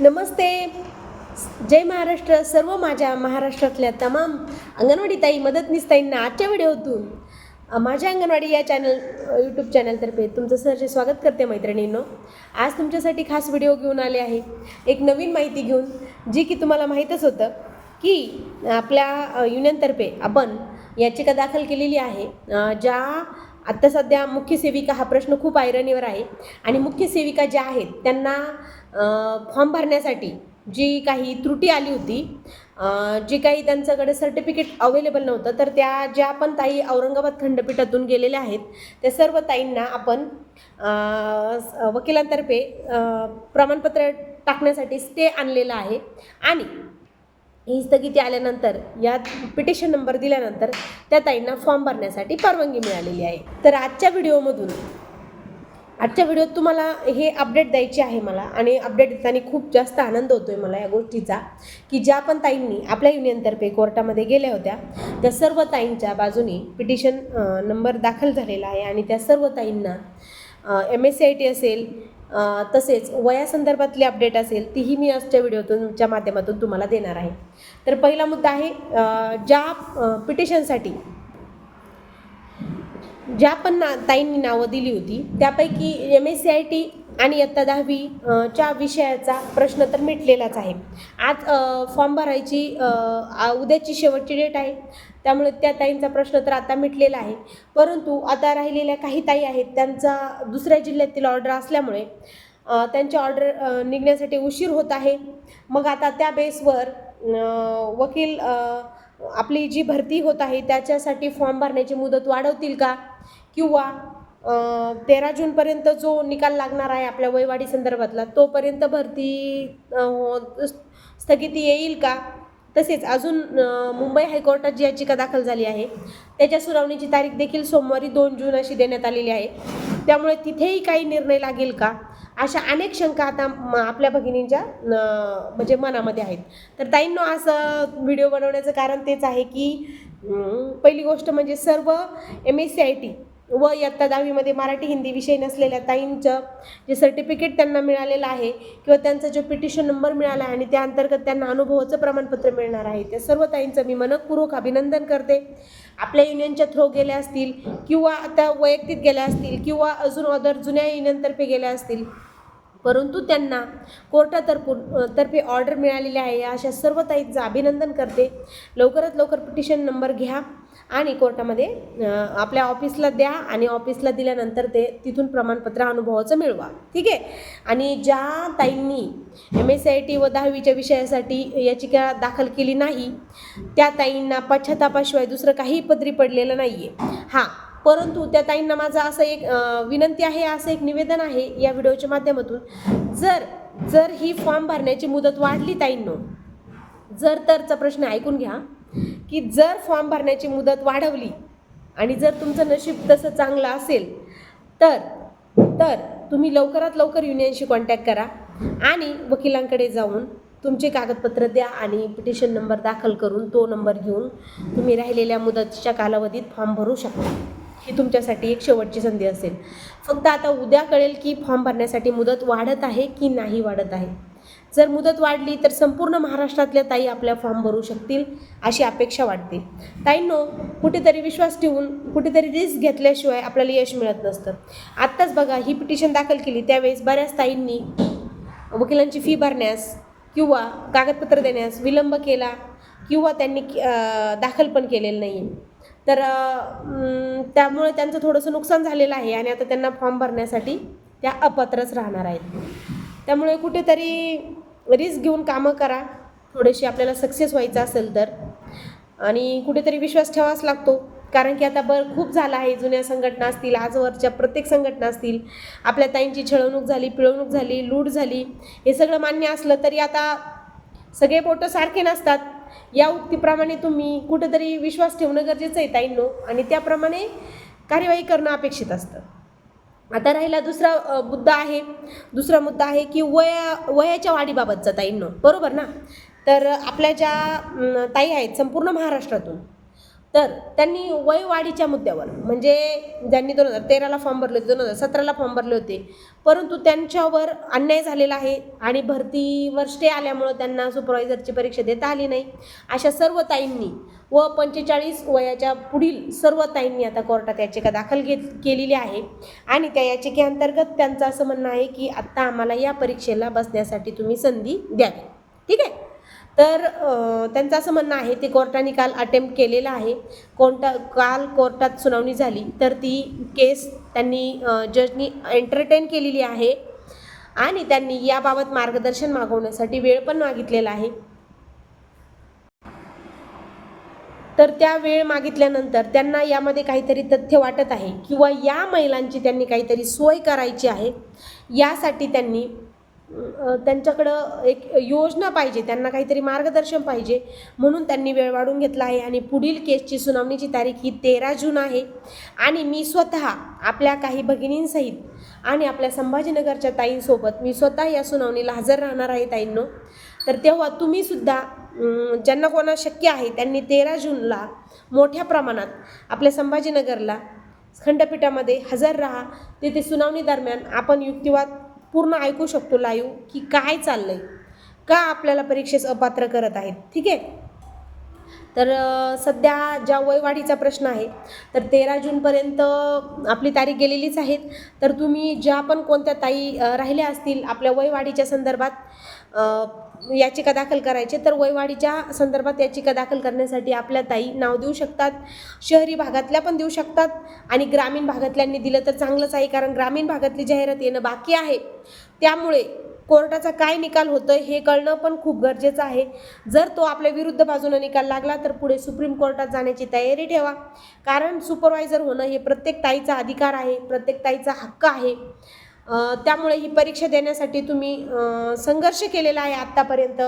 नमस्ते. जय महाराष्ट्र. सर्व माझ्या महाराष्ट्रातल्या तमाम अंगणवाडी ताई मदतनीस ताईंना आजच्या व्हिडिओतून माझ्या अंगणवाडी या चॅनल यूट्यूब चॅनलतर्फे तुमचं सरचे स्वागत करते मैत्रिणींनो. आज तुमच्यासाठी खास व्हिडिओ घेऊन आले आहे. एक नवीन माहिती घेऊन जी की तुम्हाला माहीतच होतं की आपल्या युनियनतर्फे आपण याचिका दाखल केलेली आहे ज्या आत्ता सध्या मुख्य सेविका हा प्रश्न खूप ऐरणीवर आहे. आणि मुख्य सेविका ज्या आहेत त्यांना फॉर्म भरण्यासाठी जी काही त्रुटी आली होती जी जे काही त्यांच्याकडे सर्टिफिकेट अवेलेबल नव्हतं तर त्या ज्या पण ताई औरंगाबाद खंडपीठातून गेलेल्या आहेत त्या सर्व ताईंना आपण स- वकिलांतर्फे प्रमाणपत्र टाकण्यासाठी स्टे आणलेला आहे. आणि ही स्थगिती आल्यानंतर या पिटिशन नंबर दिल्यानंतर त्या ताईंना फॉर्म भरण्यासाठी परवानगी मिळालेली आहे. तर आजच्या व्हिडिओमधून आजच्या व्हिडिओत तुम्हाला हे अपडेट द्यायचे आहे मला आणि अपडेट देताना खूप जास्त आनंद होतो आहे मला या गोष्टीचा की ज्या पण ताईंनी आपल्या युनियनतर्फे कोर्टामध्ये गेल्या होत्या त्या सर्व ताईंच्या बाजूने पिटिशन नंबर दाखल झालेला आहे आणि त्या सर्व ताईंना M S C I T असेल तसेच वयासंदर्भातली अपडेट असेल तीही मी आजच्या व्हिडिओतूनच्या माध्यमातून तुम्हाला देणार आहे. तर पहिला मुद्दा आहे ज्या पिटिशनसाठी ज्या पण ना ताईंनी नावं दिली होती त्यापैकी M S C I T आणि इयत्ता दहावी च्या विषयाचा प्रश्न तर मिटलेलाच आहे. आज फॉर्म भरायची आ- उद्याची शेवटची डेट आहे. त्यामुळे त्या ताईंचा प्रश्न तर आता मिटलेला आहे. परंतु आता राहिलेल्या काही ताई आहेत त्यांचा दुसऱ्या जिल्ह्यातील ऑर्डर असल्यामुळे त्यांची ऑर्डर निघण्यासाठी उशीर होत आहे. मग आता त्या बेसवर वकील आपली जी भरती होत आहे त्याच्यासाठी फॉर्म भरण्याची मुदत वाढवतील का? किंवा तेरा जूनपर्यंत जो निकाल लागणार आहे आपल्या वयवाढी संदर्भातला तोपर्यंत भरती स्थगिती येईल का? तसेच अजून मुंबई हायकोर्टात जी याचिका दाखल झाली आहे त्याच्या सुनावणीची तारीख देखील सोमवारी दोन जून अशी देण्यात आलेली आहे. त्यामुळे तिथेही काही निर्णय लागेल का? अशा अनेक शंका आता म- आपल्या भगिनींच्या न- म्हणजे मनामध्ये आहेत. तर ताईंनो असं व्हिडिओ बनवण्याचं कारण तेच आहे की पहिली गोष्ट म्हणजे सर्व M S C I T व इयत्ता दहावीमध्ये मराठी हिंदी विषय नसलेल्या ताईंचं जे सर्टिफिकेट त्यांना मिळालेलं आहे किंवा त्यांचा जो पिटिशन नंबर मिळाला आहे आणि त्या अंतर्गत त्यांना अनुभवाचं प्रमाणपत्र मिळणार आहे त्या सर्व ताईंचं मी मनपूर्वक अभिनंदन करते. आपल्या युनियनच्या थ्रो गेल्या असतील किंवा आता वैयक्तिक गेल्या असतील किंवा अजून अदर जुन्या युनियनतर्फे गेल्या असतील परंतु त्यांना कोर्टातर्फून तर्फे ऑर्डर मिळालेली आहे. या अशा सर्व ताईंचं अभिनंदन करते. लवकरात लवकर पिटिशन नंबर घ्या आणि कोर्टामध्ये आपल्या ऑफिसला द्या आणि ऑफिसला दिल्यानंतर ते तिथून प्रमाणपत्र अनुभवाचं मिळवा. ठीक आहे? आणि ज्या ताईंनी एम एस आय टी व दहावीच्या विषयासाठी याचिका दाखल केली नाही त्या ताईंना पश्चातापाशिवाय दुसरं काही पदरी पडलेलं नाही आहे हां परंतु त्या ताईंना माझा असं एक विनंती आहे असं एक निवेदन आहे या व्हिडिओच्या माध्यमातून. जर जर ही फॉर्म भरण्याची मुदत वाढली ताईंनो जर तरचा प्रश्न ऐकून घ्या की जर फॉर्म भरण्याची मुदत वाढवली आणि जर तुमचं नशीब तसं चांगलं असेल तर तर तुम्ही लवकरात लवकर युनियनशी कॉन्टॅक्ट करा आणि वकिलांकडे जाऊन तुमचे कागदपत्र द्या आणि पिटिशन नंबर दाखल करून तो नंबर घेऊन तुम्ही राहिलेल्या मुदतीच्या कालावधीत फॉर्म भरू शकता. ही तुमच्यासाठी एक शेवटची संधी असेल. फक्त आता उद्या कळेल की फॉर्म भरण्यासाठी मुदत वाढत आहे की नाही वाढत आहे. जर मुदत वाढली तर संपूर्ण महाराष्ट्रातल्या ताई आपल्या फॉर्म भरू शकतील अशी अपेक्षा वाटते. ताईंनो कुठेतरी विश्वास ठेवून कुठेतरी रिस्क घेतल्याशिवाय आपल्याला यश मिळत नसतं. आत्ताच बघा ही पिटिशन दाखल केली त्यावेळेस बऱ्याच ताईंनी वकिलांची फी भरण्यास किंवा कागदपत्र देण्यास विलंब केला किंवा त्यांनी दाखल पण केलेलं नाही तर त्यामुळे त्यांचं थोडंसं नुकसान झालेलं आहे आणि आता त्यांना फॉर्म भरण्यासाठी त्या अपात्रच राहणार आहेत. त्यामुळे कुठेतरी रिस्क घेऊन कामं करा. थोडीशी आपल्याला सक्सेस व्हायचं असेल तर. आणि कुठेतरी विश्वास ठेवावाच लागतो. कारण की आता बर खूप झालं आहे. जुन्या संघटना असतील आजवरच्या प्रत्येक संघटना असतील. आपल्या ताईंची छळवणूक झाली पिळवणूक झाली लूट झाली. हे सगळं मान्य असलं तरी आता सगळे बोटं सारखे नसतात. या उक्तीप्रमाणे तुम्ही कुठंतरी विश्वास ठेवणं गरजेचं आहे ताईंनो. आणि त्याप्रमाणे कार्यवाही करणं अपेक्षित असतं. आता राहिला दुसरा मुद्दा आहे. दुसरा मुद्दा आहे की वया वयाच्या वाढीबाबतचा ताईंनो. बरोबर ना? तर आपल्या ज्या ताई आहेत संपूर्ण महाराष्ट्रातून तर त्यांनी वयवाढीच्या मुद्द्यावर म्हणजे ज्यांनी दोन हजार तेराला फॉर्म भरले होते दोन हजार सतराला फॉर्म भरले होते परंतु त्यांच्यावर अन्याय झालेला आहे आणि भरतीवर स्टे आल्यामुळं त्यांना सुपरवायझरची परीक्षा देता आली नाही. अशा सर्व ताईंनी व पंचेचाळीस वयाच्या पुढील सर्व ताईंनी आता कोर्टात याचिका दाखल घेत केलेली आहे. आणि त्या याचिकेअंतर्गत त्यांचं असं म्हणणं आहे की आत्ता आम्हाला या परीक्षेला बसण्यासाठी तुम्ही संधी द्यावी. ठीक आहे? तर त्यांचं असं म्हणणं आहे ते कोर्टाने काल अटेम्प्ट केलेलं आहे. कोणता काल कोर्टात सुनावणी झाली तर ती केस त्यांनी जजनी एंटरटेन केलेली आहे. आणि त्यांनी याबाबत मार्गदर्शन मागवण्यासाठी वेळ पण मागितलेला आहे. तर त्या वेळ मागितल्यानंतर त्यांना यामध्ये काहीतरी तथ्य वाटत आहे. किंवा या महिलांची त्यांनी काहीतरी सोय करायची आहे. यासाठी त्यांनी त्यांच्याकडं एक योजना पाहिजे त्यांना काहीतरी मार्गदर्शन पाहिजे. म्हणून त्यांनी वेळ वाढून घेतला आहे आणि पुढील केसची सुनावणीची तारीख ही तेरा जून आहे. आणि मी स्वतः आपल्या काही भगिनींसहित आणि आपल्या संभाजीनगरच्या ताईंसोबत मी स्वतः या सुनावणीला हजर राहणार आहे ताईंनो. तर तेव्हा तुम्हीसुद्धा ज्यांना कोणा शक्य आहे त्यांनी तेरा जूनला मोठ्या प्रमाणात आपल्या संभाजीनगरला खंडपीठामध्ये हजर राहा. तिथे सुनावणी दरम्यान आपण युक्तिवाद पूर्ण ऐकू शकतो लाईव्ह की काय चाललं आहे का आपल्याला परीक्षेस अपात्र करत आहेत ठीक आहे? तर सध्या ज्या वयवाढीचा प्रश्न आहे तर तेरा जूनपर्यंत आपली तारीख गेलेलीच आहेत. तर तुम्ही ज्या पण कोणत्या ताई राहिल्या असतील आपल्या वयवाढीच्या संदर्भात याचिका दाखल करायचे तर वयवाढीच्या संदर्भात याचिका दाखल करण्यासाठी आपल्या ताई नाव देऊ शकतात शहरी भागातल्या पण देऊ शकतात आणि ग्रामीण भागातल्यांनी दिलं तर चांगलंच आहे कारण ग्रामीण भागातली जाहिरात येणं बाकी आहे. त्यामुळे कोर्टाचा काय निकाल होतं हे कळणं पण खूप गरजेचं आहे. जर तो आपल्या विरुद्ध बाजूनं निकाल लागला तर पुढे सुप्रीम कोर्टात जाण्याची तयारी ठेवा. कारण सुपरवायझर होणं हे प्रत्येक ताईचा अधिकार आहे प्रत्येक ताईचा हक्क आहे. त्यामुळे ही परीक्षा देण्यासाठी तुम्ही संघर्ष केलेला आहे आत्तापर्यंत.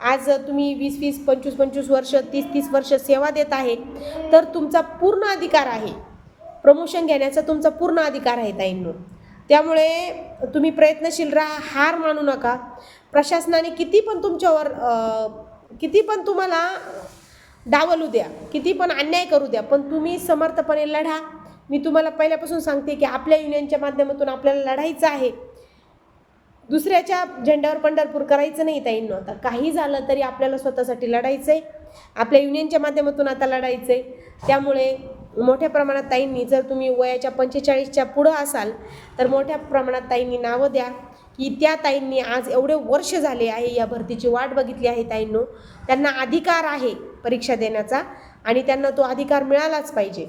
आज तुम्ही वीस वीस पंचवीस पंचवीस वर्ष तीस तीस वर्ष सेवा देत आहे तर तुमचा पूर्ण अधिकार आहे. प्रमोशन घेण्याचा तुमचा पूर्ण अधिकार आहे ताईंनो. त्यामुळे तुम्ही प्रयत्नशील राहा हार मानू नका. प्रशासनाने किती पण तुमच्यावर किती पण तुम्हाला डावलू द्या किती पण अन्याय करू द्या पण तुम्ही समर्थपणे लढा. मी तुम्हाला पहिल्यापासून सांगते की आपल्या युनियनच्या माध्यमातून आपल्याला लढायचं आहे. दुसऱ्याच्या झेंड्यावर पंढरपूर करायचं नाही ताईंनो. आता काही झालं तरी आपल्याला स्वतःसाठी लढायचं आहे आपल्या युनियनच्या माध्यमातून आता लढायचं आहे त्यामुळे मोठ्या प्रमाणात ताईंनी जर तुम्ही वयाच्या पंचेचाळीसच्या पुढं असाल तर मोठ्या प्रमाणात ताईंनी नावं द्या. की त्या ताईंनी आज एवढे वर्ष झाले आहे या भरतीची वाट बघितली आहे ताईंनो. त्यांना अधिकार आहे परीक्षा देण्याचा आणि त्यांना तो अधिकार मिळालाच पाहिजे.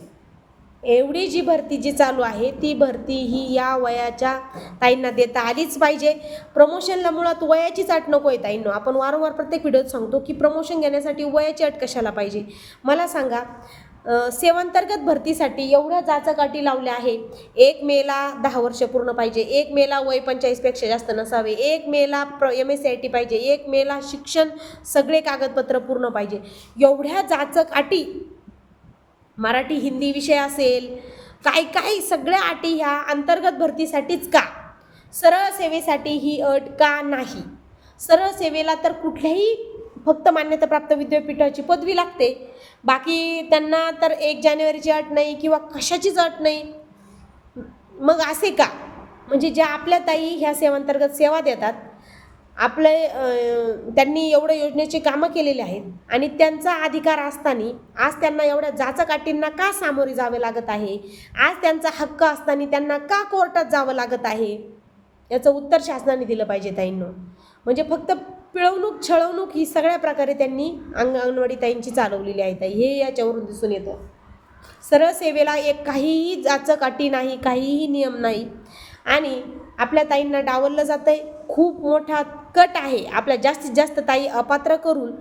एवढी जी भरती जी चालू आहे ती भरती ही या वयाच्या ताईंना देता आलीच पाहिजे. प्रमोशनला मुळात वयाचीच अट नको आहे ताईंनो. आपण वारंवार प्रत्येक व्हिडिओत सांगतो की प्रमोशन घेण्यासाठी वयाची अट कशाला पाहिजे? मला सांगा सेवांतर्गत भरतीसाठी एवढ्या जाचकाटी लावल्या आहे एक मेला दहा वर्ष पूर्ण पाहिजे. एक मेला वय पंचेचाळीसपेक्षा जास्त नसावे. एक मेला प्र M S C I T पाहिजे. एक मेला शिक्षण सगळे कागदपत्र पूर्ण पाहिजे. एवढ्या जाचक अटी मराठी हिंदी विषय असेल काय काय सगळ्या अटी ह्या अंतर्गत भरतीसाठीच का? सरळ सेवेसाठी ही अट का नाही? सरळ सेवेला तर कुठल्याही फक्त मान्यताप्राप्त विद्यापीठाची पदवी लागते. बाकी त्यांना तर एक जानेवारीची अट नाही किंवा कशाचीच अट नाही. मग असे का? म्हणजे ज्या आपल्या ताई ह्या सेवांतर्गत सेवा देतात. आपले त्यांनी एवढ्या योजनेची कामं केलेली आहेत आणि त्यांचा अधिकार असताना आज त्यांना एवढ्या जाचकाटींना का सामोरे जावे लागत आहे? आज त्यांचा हक्क असताना त्यांना का कोर्टात जावं लागत आहे? याचं उत्तर शासनाने दिलं पाहिजे ताईंनो. म्हणजे फक्त पिळवणूक छळवणूक ही सगळ्या प्रकारे त्यांनी अंग अंगणवाडी ताईंची चालवलेली आहे ताई. हे याच्यावरून दिसून येतं. सरळ सेवेला एक काहीही जाचक अटी नाही काहीही नियम नाही. आणि आपल्या ताईंना डावललं जातं आहे खूप मोठा कट आहे. आपल्या जास्तीत जास्त ताई अपात्र करून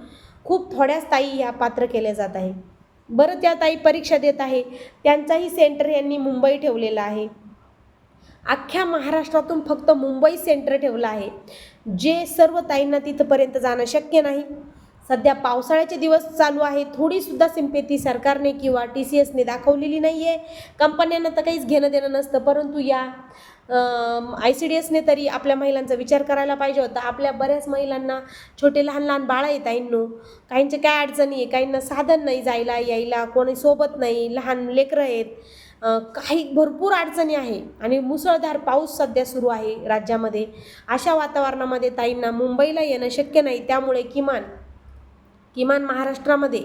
खूप थोड्याच ताई ह्या पात्र केल्या जात आहे. बरं त्या ताई परीक्षा देत आहे. त्यांचाही सेंटर यांनी मुंबई ठेवलेला आहे. अख्ख्या महाराष्ट्रातून फक्त मुंबई सेंटर ठेवलं आहे. जे सर्व ताईंना तिथंपर्यंत जाणं शक्य नाही. सध्या पावसाळ्याचे दिवस चालू आहे थोडीसुद्धा सिंपेती सरकारने किंवा टी सी एसने दाखवलेली नाही आहे कंपन्यांना तर काहीच घेणं देणं नसतं. परंतु या आय सी डी एसने तरी आपल्या महिलांचा विचार करायला पाहिजे होता. आपल्या बऱ्याच महिलांना छोटे लहान लहान बाळं आहेत आईंनो काहींच्या काय अडचणी आहे? काहींना साधन नाही जायला यायला. कोणी सोबत नाही. लहान लेकरं आहेत. काही भरपूर अडचणी आहे आणि मुसळधार पाऊस सध्या सुरू आहे राज्यामध्ये. अशा वातावरणामध्ये ताईंना मुंबईला येणं शक्य नाही. त्यामुळे किमान किमान महाराष्ट्रामध्ये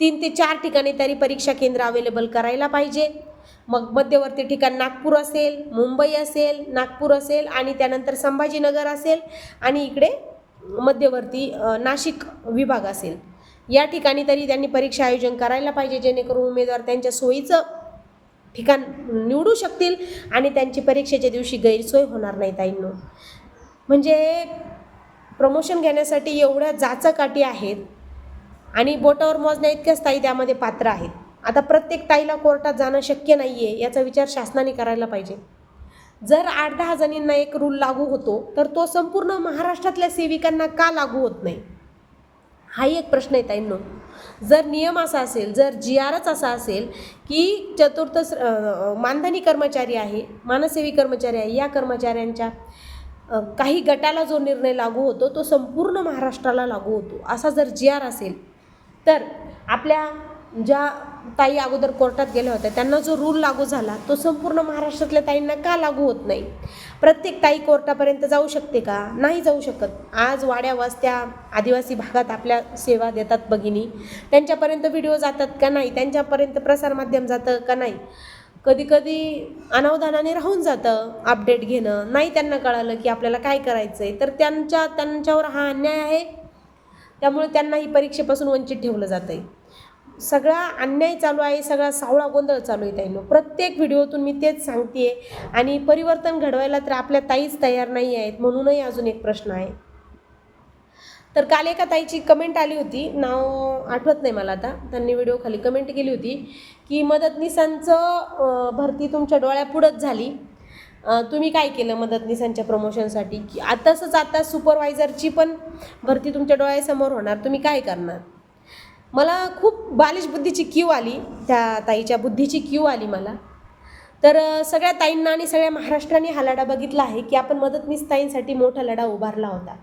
तीन ते चार ठिकाणी तरी परीक्षा केंद्र अवेलेबल करायला पाहिजे. मग मध्यवर्ती ठिकाण नागपूर असेल मुंबई असेल नागपूर असेल आणि त्यानंतर संभाजीनगर असेल आणि इकडे मध्यवर्ती नाशिक विभाग असेल. या ठिकाणी तरी त्यांनी परीक्षा आयोजन करायला पाहिजे जेणेकरून उमेदवार त्यांच्या सोयीचं ठिकाण निवडू शकतील आणि त्यांची परीक्षेच्या दिवशी गैरसोय होणार नाही ताईंनो. म्हणजे प्रमोशन घेण्यासाठी एवढ्या जाचकाठी आहेत आणि बोटावर मोजण्या इतक्याच ताई त्यामध्ये पात्र आहेत. आता प्रत्येक ताईला कोर्टात जाणं शक्य नाही आहे याचा विचार शासनाने करायला पाहिजे. जर आठ दहा जणींना एक रूल लागू होतो तर तो संपूर्ण महाराष्ट्रातल्या सेविकांना का लागू होत नाही? हाही एक प्रश्न आहे ताईंनो. जर नियम असा असेल जर जी आरच असा असेल की चतुर्थ मानधनी कर्मचारी आहे मानसेवी कर्मचारी आहे या कर्मचाऱ्यांच्या काही गटाला जो निर्णय लागू होतो तो संपूर्ण महाराष्ट्राला लागू होतो. असा जर जी आर असेल तर आपल्या ज्या ताई अगोदर कोर्टात गेल्या होत्या. त्यांना जो रूल लागू झाला तो संपूर्ण महाराष्ट्रातल्या ताईंना का लागू होत नाही? प्रत्येक ताई कोर्टापर्यंत जाऊ शकते का? नाही जाऊ शकत. आज वाड्या वस्त्या आदिवासी भागात आपल्या सेवा देतात भगिनी. त्यांच्यापर्यंत व्हिडिओ जातात का नाही? त्यांच्यापर्यंत प्रसारमाध्यम जातं का नाही? कधी कधी अनावधानाने राहून जातं अपडेट घेणं. नाही त्यांना कळालं की आपल्याला काय करायचं आहे तर त्यांच्या त्यांच्यावर हा अन्याय आहे. त्यामुळे त्यांना ही परीक्षेपासून वंचित ठेवलं जातं आहे सगळा अन्याय चालू आहे सगळा सावळा गोंधळ चालू आहे ताईनो. प्रत्येक व्हिडिओतून मी तेच सांगते आणि परिवर्तन घडवायला तर आपल्या ताईच तयार नाही आहेत म्हणूनही अजून एक प्रश्न आहे. तर काल एका ताईची कमेंट आली होती. नाव आठवत नाही मला आता. त्यांनी व्हिडिओ खाली कमेंट केली होती की मदतनीसांचं भरती तुमच्या डोळ्यापुढंच झाली. तुम्ही काय केलं मदतनीसांच्या प्रमोशनसाठी की आ- आता सुपरवायझरची पण भरती तुमच्या डोळ्यासमोर होणार. तुम्ही काय करणार? मला खूप बालिश बुद्धीची क्यू आली त्या ताईच्या बुद्धीची क्यू आली मला. तर सगळ्या ताईंना आणि सगळ्या महाराष्ट्राने हा लढा बघितला आहे की आपण मदतनीस ताईंसाठी मोठा लढा उभारला होता.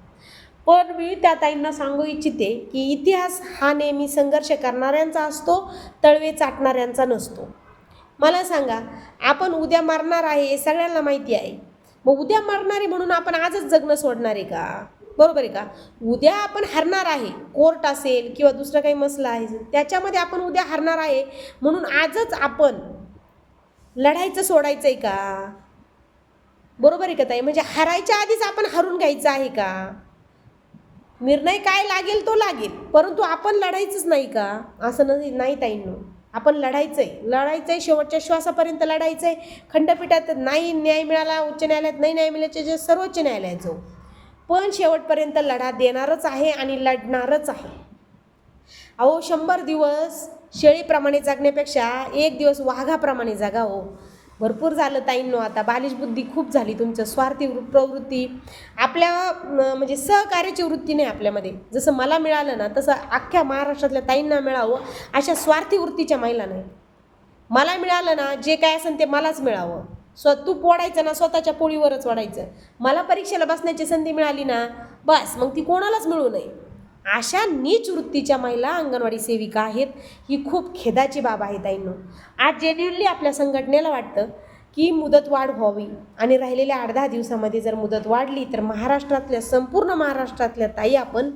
पण मी त्या ताईंना सांगू इच्छिते की इतिहास हा नेहमी संघर्ष करणाऱ्यांचा असतो तळवे चाटणाऱ्यांचा नसतो. मला सांगा आपण उद्या मारणार आहे हे सगळ्यांना माहिती आहे. मग उद्या मारणारे म्हणून आपण आजच जगणं सोडणार आहे का? बरोबर आहे का? उद्या आपण हरणार आहे. कोर्ट असेल किंवा दुसरं काही मसला आहे त्याच्यामध्ये आपण उद्या हरणार आहे. म्हणून आजच आपण लढायचं सोडायचं आहे का? बरोबर आहे का ताई? म्हणजे हरायच्या आधीच आपण हरून घ्यायचं आहे का? निर्णय काय लागेल तो लागेल. परंतु आपण लढायचंच नाही का? असं नाही नाही ताईंनो. आपण लढायचं आहे लढायचं आहे शेवटच्या श्वासापर्यंत लढायचं आहे खंडपीठात नाही न्याय मिळाला उच्च न्यायालयात नाही न्याय मिळाल्याचे जे सर्वोच्च न्यायालयात जाऊ पण शेवटपर्यंत लढा देणारच आहे आणि लढणारच आहे. अहो शंभर दिवस शेळीप्रमाणे जगण्यापेक्षा एक दिवस वाघाप्रमाणे जगा हो. भरपूर झालं ताईंनो आता. बालिश बुद्धी खूप झाली तुमचं. स्वार्थी वृ- प्रवृत्ती. आपल्या म्हणजे सहकार्याची वृत्ती नाही आपल्यामध्ये. जसं मला मिळालं ना तसं अख्ख्या महाराष्ट्रातल्या ताईंना मिळावं अशा स्वार्थी वृत्तीच्या महिला नाही. मला मिळालं ना जे काय असेल ते मलाच मिळावं. स्व तूप वाढायचं ना स्वतःच्या पोळीवरच वाढायचं मला परीक्षेला बसण्याची संधी मिळाली ना बस मग ती कोणालाच मिळू नये. अशा नीच वृत्तीच्या महिला अंगणवाडी सेविका आहेत. ही खूप खेदाची बाब आहे ताईंनो. आज जेन्युअनली आपल्या संघटनेला वाटतं की मुदत वाढ व्हावी आणि राहिलेल्या आठ दहा दिवसामध्ये जर मुदत वाढली तर महाराष्ट्रातल्या संपूर्ण महाराष्ट्रातल्या ताई आपण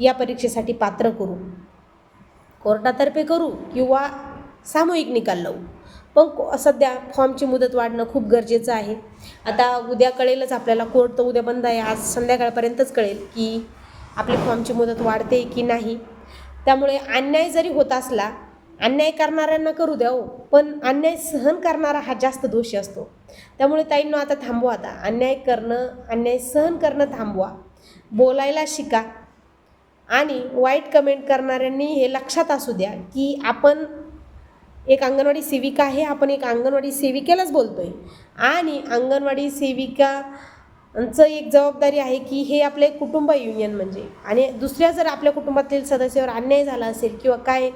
या परीक्षेसाठी पात्र करू. कोर्टातर्फे करू किंवा सामूहिक निकाल लावू. पण सध्या फॉर्मची मुदत वाढणं खूप गरजेचं आहे. आता उद्या कळेलच आपल्याला कोर्ट तर उद्या बंद आहे. आज संध्याकाळपर्यंतच कळेल की आपली फॉर्मची मुदत वाढते की नाही. त्यामुळे अन्याय जरी होत असला अन्याय करणाऱ्यांना करू द्या हो. पण अन्याय सहन करणारा हा जास्त दोषी असतो. त्यामुळे ताईंनो आता थांबवा आता. अन्याय करणं अन्याय सहन करणं थांबवा. बोलायला शिका. आणि वाईट कमेंट करणाऱ्यांनी हे लक्षात असू द्या की आपण एक अंगणवाडी सेविका आहे आपण एक अंगणवाडी सेविकेलाच बोलतो आहे आणि अंगणवाडी सेविकाचं एक जबाबदारी आहे की हे आपले कुटुंब युनियन म्हणजे. आणि दुसऱ्या जर आपल्या कुटुंबातील सदस्यावर अन्याय झाला असेल किंवा काय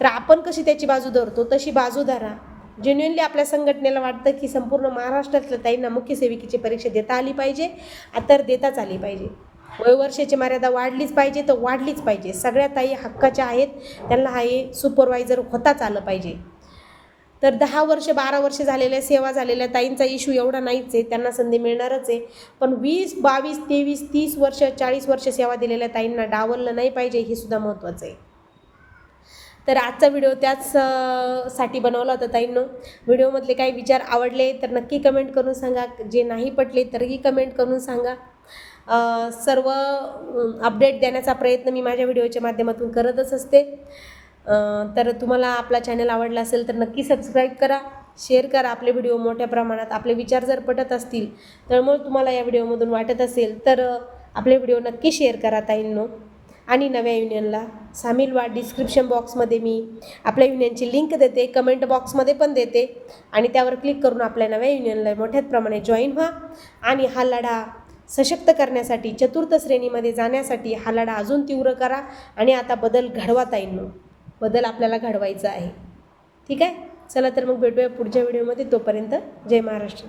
तर आपण कशी त्याची बाजू धरतो? तशी बाजू धरा. जेन्युनली आपल्या संघटनेला वाटतं की संपूर्ण महाराष्ट्रातल्या ताईंना मुख्य सेविकेची परीक्षा देता आली पाहिजे तर देताच आली पाहिजे. वयोवर्षाची मर्यादा वाढलीच पाहिजे तर वाढलीच पाहिजे. सगळ्या ताई हक्काच्या आहेत त्यांना हा हे सुपरवायझर होताच आलं पाहिजे. तर दहा वर्ष बारा वर्ष झालेल्या सेवा झालेल्या ताईंचा इश्यू एवढा नाहीच आहे त्यांना संधी मिळणारच आहे. पण वीस बावीस तेवीस तीस वर्ष चाळीस वर्ष सेवा दिलेल्या ताईंना डावललं नाही पाहिजे हे सुद्धा महत्त्वाचं आहे. तर आजचा व्हिडिओ त्याच साठी बनवला होता ताईंनो. व्हिडिओमधले काही विचार आवडले तर नक्की कमेंट करून सांगा. जे नाही पटले तरीही कमेंट करून सांगा. सर्व अपडेट देण्याचा प्रयत्न मी माझ्या व्हिडिओच्या माध्यमातून करतच असते. तर तुम्हाला आपला चॅनल आवडला असेल तर नक्की सबस्क्राईब करा शेअर करा आपले व्हिडिओ मोठ्या प्रमाणात. आपले विचार जर पटत असतील तर मग तुम्हाला या व्हिडिओमधून वाटत असेल तर आपले व्हिडिओ नक्की शेअर करा ताईंनो. आणि नव्या युनियनला सामील वा डिस्क्रिप्शन बॉक्समध्ये मी आपल्या युनियनची लिंक देते कमेंट बॉक्समध्ये पण देते. आणि त्यावर क्लिक करून आपल्या नव्या युनियनला मोठ्याच प्रमाणे जॉईन व्हा. आणि हा लढा सशक्त करण्यासाठी चतुर्थ श्रेणीमध्ये जाण्यासाठी हा लढा अजून तीव्र करा आणि आता बदल घडवाता येईल बदल आपल्याला घडवायचा आहे. ठीक आहे? चला तर मग भेटूया पुढच्या व्हिडिओमध्ये. तोपर्यंत जय महाराष्ट्र.